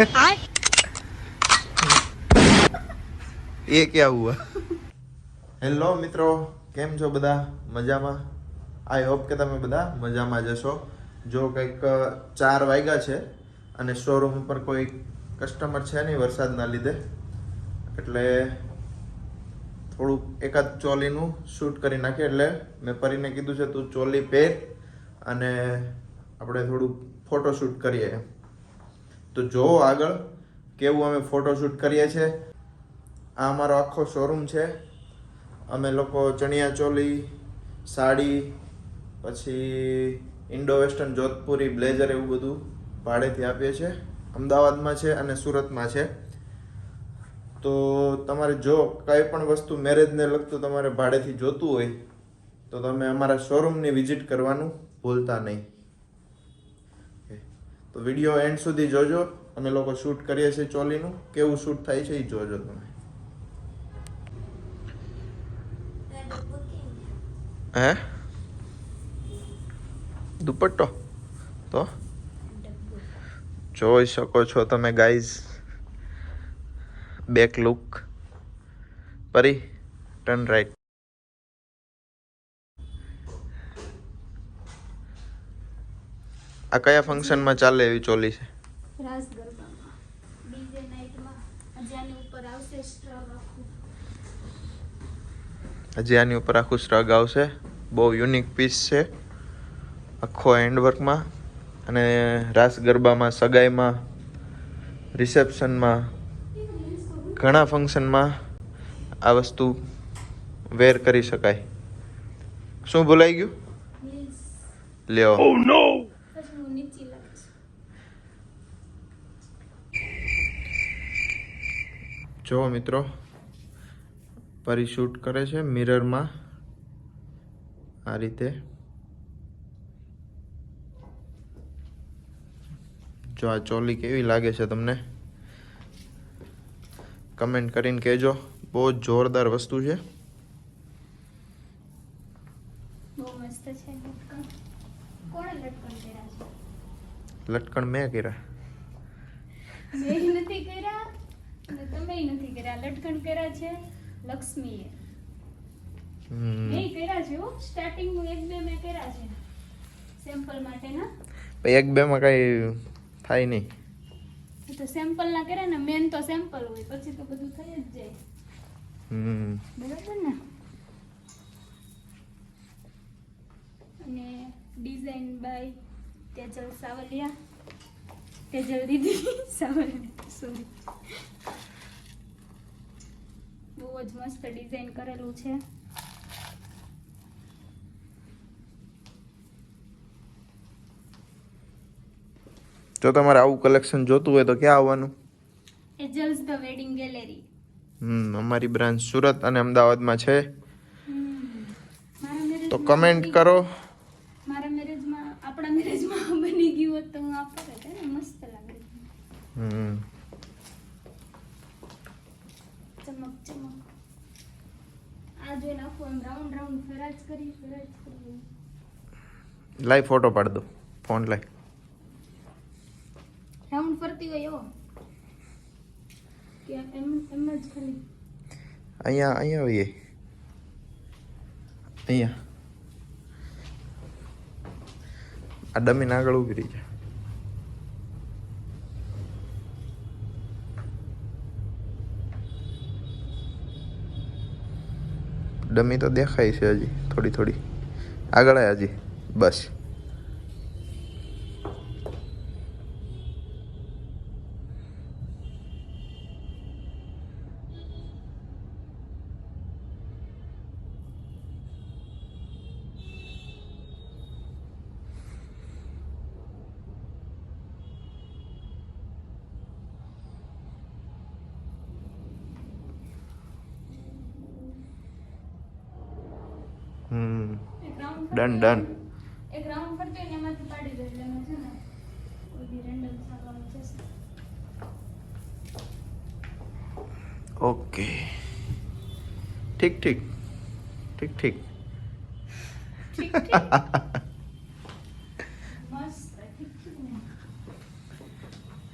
એ क्या हुआ હેલો મિત્રો, કેમ છો બધા? મજામાં? આઈ હોપ કે તમે બધા મજામાં જશો જો કંઈક ચાર વાગ્યા છે અને શોરૂમ ઉપર કોઈ કસ્ટમર છે નહીં વરસાદના લીધે, એટલે થોડુંક એકાદ ચોલીનું શૂટ કરી નાખીએ. એટલે મેં પરીને કીધું છે, તું ચોલી પહેર અને આપણે થોડુંક ફોટોશૂટ કરીએ. એમ તો જુઓ આગળ કેવું અમે ફોટોશૂટ કરીએ છીએ. આ અમારો આખો શોરૂમ છે. અમે લોકો ચણિયા ચોલી, સાડી, પછી ઇન્ડો વેસ્ટર્ન જોધપુરી, બ્લેઝર એવું બધું ભાડેથી આપીએ છીએ. અમદાવાદમાં છે અને સુરતમાં છે. તો તમારે જો કંઈ પણ વસ્તુ મેરેજને લગતું તમારે ભાડેથી જોતું હોય, તો તમે અમારા શોરૂમની વિઝિટ કરવાનું ભૂલતા નહીં. તો વીડિયો એન્ડ સુધી જોજો અમે લોકો શૂટ કરીએ છીએ ચોલીનું. કેવું શૂટ થાય છે એ જોજો તમે. હે? દુપટ્ટો? તો? જોઈ શકો છો તમે ગાઈઝ બેક લુક પરી ટર્ન રાઈટ આ કયા ફંક્શનમાં ચાલે એવી ચોલી છે? રાસ ગરબામાં હજી આની ઉપર આવશે સ્ટ્રગ હજી આની ઉપર આખું શ્રગ આવશે. બહુ યુનિક પીસ છે. આખો હેન્ડવર્કમાં અને રાસ ગરબામાં સગાઈમાં રિસેપ્શનમાં ઘણા ફંક્શનમાં આ વસ્તુ વેર કરી શકાય. શું ભૂલાઈ ગયું? લ્યો પછી હું નીચી લાગીશ જો મિત્રો. પરી શૂટ કરે છે મિરરમાં આ રીતે. જો આ ચોલી કેવી લાગે છે તમને? કમેન્ટ કરીને કહેજો. બહુ જોરદાર વસ્તુ છે. લટકણ. મેં કર્યા. નથી કર્યા. અને તમે નથી કર્યા. લટકણ કર્યા છે લક્ષ્મીએ. મેં કર્યા છે હો. સ્ટાર્ટિંગ એક બે મેં કર્યા છે. સેમ્પલ માટેના. પછી એક બેમાં કાંઈ થાય નહીં. તો સેમ્પલ ના કર્યા ને મેન તો સેમ્પલ હોય. પછી તો બધું થઈ જ જાય. હમ. બરાબર ને? અને design by Tejal Savaliya. Tejal Didi. Savaliya sorry બહુ જ મસ્ત ડિઝાઇન કરેલું છે. જો તમારે આવું કલેક્શન જોતું હોય તો ક્યાં આવવાનું? Angels the wedding gallery. હમ અમારી બ્રાન્ચ સુરત અને અમદાવાદમાં છે. તો કમેન્ટ કરો. મારા મેરેજમાં આપણા મેરેજમાં બની ગયું હોત તો હું આપવા હતા ને મસ્ત લાગે. હમ ચમક ચમક આ જોઈને આખું એમ રાઉન્ડ રાઉન્ડ ફેરાજ કરી ફેરાજ કરી લાઈ ફોટો પાડ દો ફોન લાઈ રાઉન્ડ ફરતી હોય એવો? કે એમ એમ જ ખાલી. અહીંયા અહીંયા આવીએ અહીંયા. આ ડમીને આગળ ઊભી રહી છે ડમી તો દેખાય છે હજી થોડી થોડી. આગળ હજી બસ. હમ. ડન ડન એક રાઉન્ડ ફરતી એમાંથી પાડી દે એટલે છે ને કોઈ બી રેન્ડમ સારવાર જશે ઓકે. ઠીક ઠીક. ઠીક ઠીક. ઠીક ઠીક મસ્ત ઠીક ઠીક ને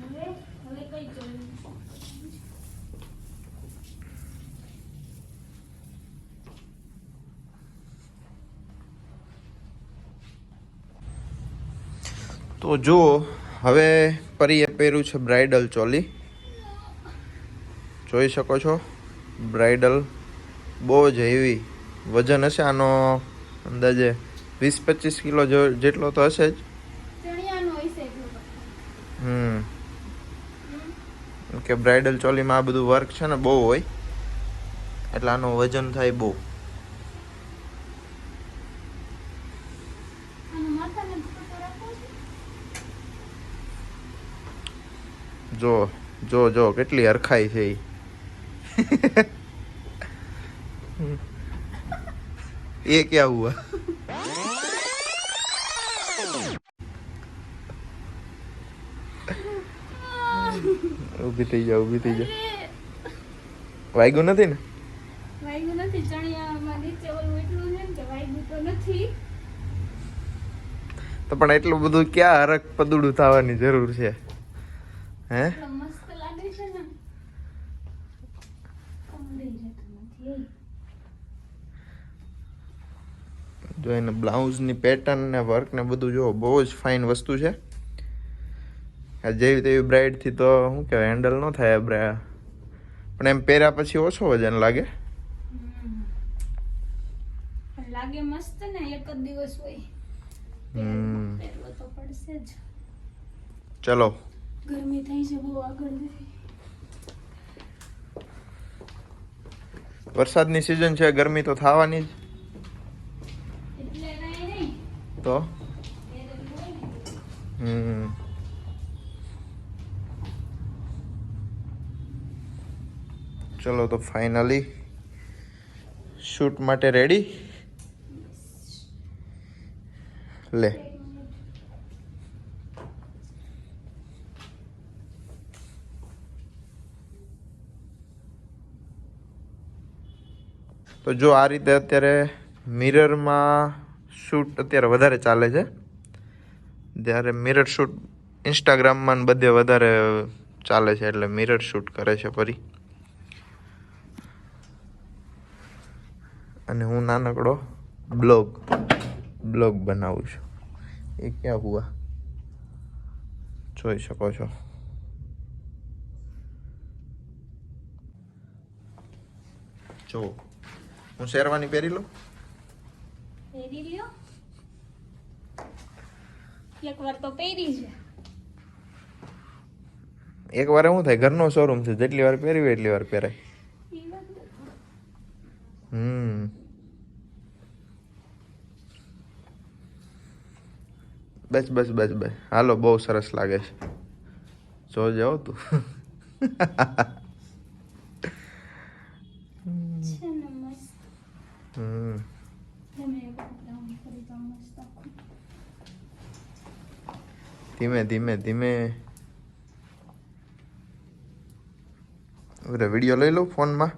હવે હવે કઈ તો જુઓ હવે પરીએ પહેર્યું છે બ્રાઇડલ ચોલી. જોઈ શકો છો બ્રાઇડલ બહુ જ હેવી વજન હશે. આનો અંદાજે વીસ પચીસ કિલો જેટલો તો હશે જ. હમ. કે બ્રાઇડલ ચોલીમાં આ બધું વર્ક છે ને બહુ હોય. એટલે આનું વજન થાય બહુ આનો માથાને દુપટ્ટો રાખવો છે? જો જો જો કેટલી હરખાઈ છે એ ક્યાં હુઆ? ઊભી થઈ જા ઊભી થઈ જા. અરે, વાગ્યું નથી ને? વાગ્યું નથી ચણિયામાં નીચે ઓલું એટલું છે ને કે વાગ્યું તો નથી. તો પણ એટલું બધું ક્યાં હરક પદુડું થવાની જરૂર છે? હે? મસ્ત લાગે છે ને. જો એને બ્લાઉઝની પેટર્ન ને વર્ક ને બધું જો બહુ જ ફાઇન વસ્તુ છે. આ જેવી તેવી બ્રાઇડથી તો શું કહેવાય હેન્ડલ ન થાય બ્રા પણ એમ પહેર્યા પછી ઓછો વજન લાગે. લાગે મસ્ત ને એક જ દિવસ હોય. ચલો. ગરમી થઈ છે બહુ આગળ. વરસાદની સિઝન છે ગરમી તો થવાની જ. તો? હમ. ચલો તો ફાઇનલી શૂટ માટે રેડી લે. તો જો આ રીતે અત્યારે મિરરમાં શૂટ અત્યારે વધારે ચાલે છે. જ્યારે મિરર શૂટ ઇન્સ્ટાગ્રામમાં બધે વધારે ચાલે છે એટલે મિરર શૂટ કરે છે ફરી. અને હું નાનકડો બ્લોગ બ્લોગ બનાવું છું. એ ક્યાં હુઆ? જોઈ શકો છો. જો. હું શેરવાની પહેરી લઉં પહેરી લ્યો એક વાર તો પહેરી છે એક વાર શું થાય? ઘરનો શોરૂમ છે. જેટલી વાર પહેરવી એટલી વાર પહેરાય. હમ. બસ બસ બસ બસ. હાલો બહુ સરસ લાગે છે. જોજે તું છે ને મસ્ત હમ તમે એક વાર આમ કરી તો મસ્ત આખું. ધીમે ધીમે ધીમે હવે વીડિયો લઈ લઉં ફોનમાં.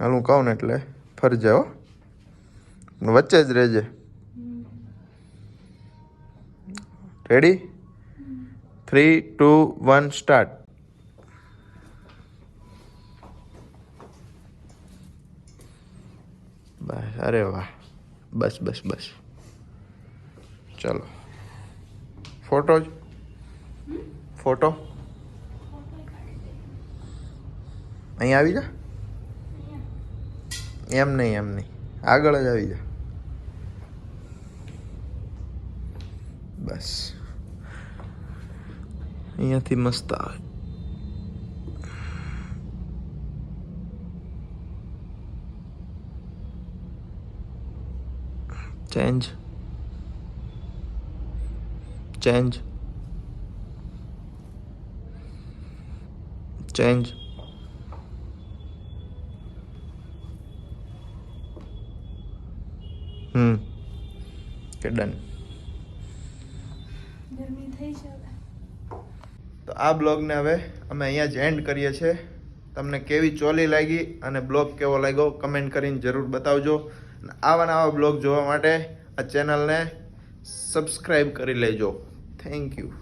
હાલ હું કહું ને એટલે ફરજે હો વચ્ચે જ રહેજે. Ready three two one start બસ અરે વાહ. બસ બસ બસ. ચલો. ફોટો જ. ફોટો. અહીં આવી જા. એમ નહીં એમ નહીં. આગળ જ આવી જા. બસ. અહીંયાથી મસ્ત આવે. ચેન્જ ચેન્જ ચેન્જ હમ કે ડન તો આ બ્લોગને હવે અમે અહીંયા જ એન્ડ કરીએ છીએ. તમને કેવી ચોલી લાગી અને બ્લોગ કેવો લાગ્યો કમેન્ટ કરીને જરૂર બતાવજો. આવા નવા બ્લોગ જોવા માટે આ ચેનલને સબસ્ક્રાઈબ કરી લેજો. Thank you.